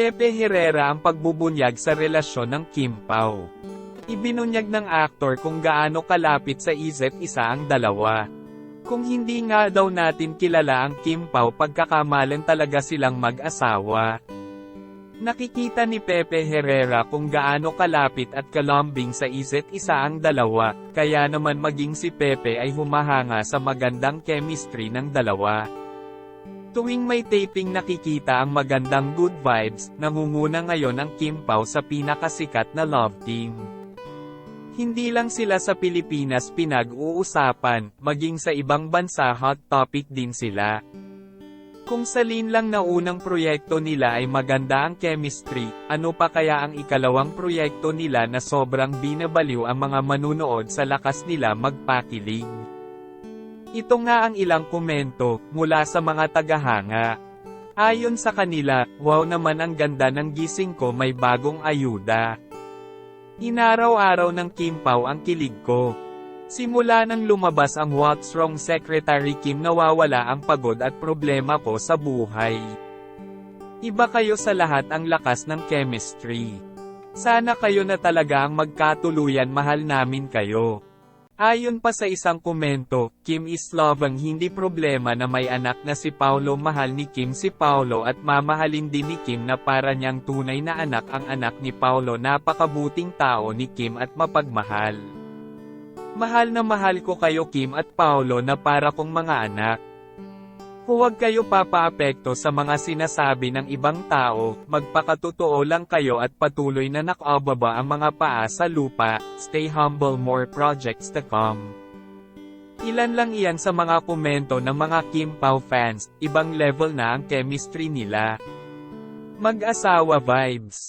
Pepe Herrera ang pagbubunyag sa relasyon ng Kim Pao. Ibinunyag ng aktor kung gaano kalapit sa isa't isa ang dalawa. Kung hindi nga daw natin kilala ang Kim Pao pagkakamalan talaga silang mag-asawa. Nakikita ni Pepe Herrera kung gaano kalapit at kalambing sa isa't isa ang dalawa, kaya naman maging si Pepe ay humahanga sa magandang chemistry ng dalawa. Tuwing may taping nakikita ang magandang good vibes, nangunguna ngayon ang Kim Pao sa pinakasikat na love team. Hindi lang sila sa Pilipinas pinag-uusapan, maging sa ibang bansa hot topic din sila. Kung salin lang na unang proyekto nila ay maganda ang chemistry, ano pa kaya ang ikalawang proyekto nila na sobrang binabaliw ang mga manunood sa lakas nila magpakilig. Ito nga ang ilang komento, mula sa mga tagahanga. Ayon sa kanila, wow naman ang ganda ng gising ko may bagong ayuda. Inaraw-araw ng Kim Pao ang kilig ko. Simula nang lumabas ang What's Wrong Secretary Kim nawawala ang pagod at problema ko sa buhay. Iba kayo sa lahat ang lakas ng chemistry. Sana kayo na talaga ang magkatuluyan mahal namin kayo. Ayon pa sa isang komento, Kim is loving hindi problema na may anak na si Paulo mahal ni Kim si Paulo at mamahalin din ni Kim na para niyang tunay na anak ang anak ni Paulo napakabuting tao ni Kim at mapagmahal. Mahal na mahal ko kayo Kim at Paulo na para kong mga anak. Huwag kayo papaapekto sa mga sinasabi ng ibang tao, magpakatotoo lang kayo at patuloy na nakababa ang mga paa sa lupa, stay humble more projects to come. Ilan lang iyan sa mga komento ng mga Kim Pao fans, ibang level na ang chemistry nila. Mag-asawa vibes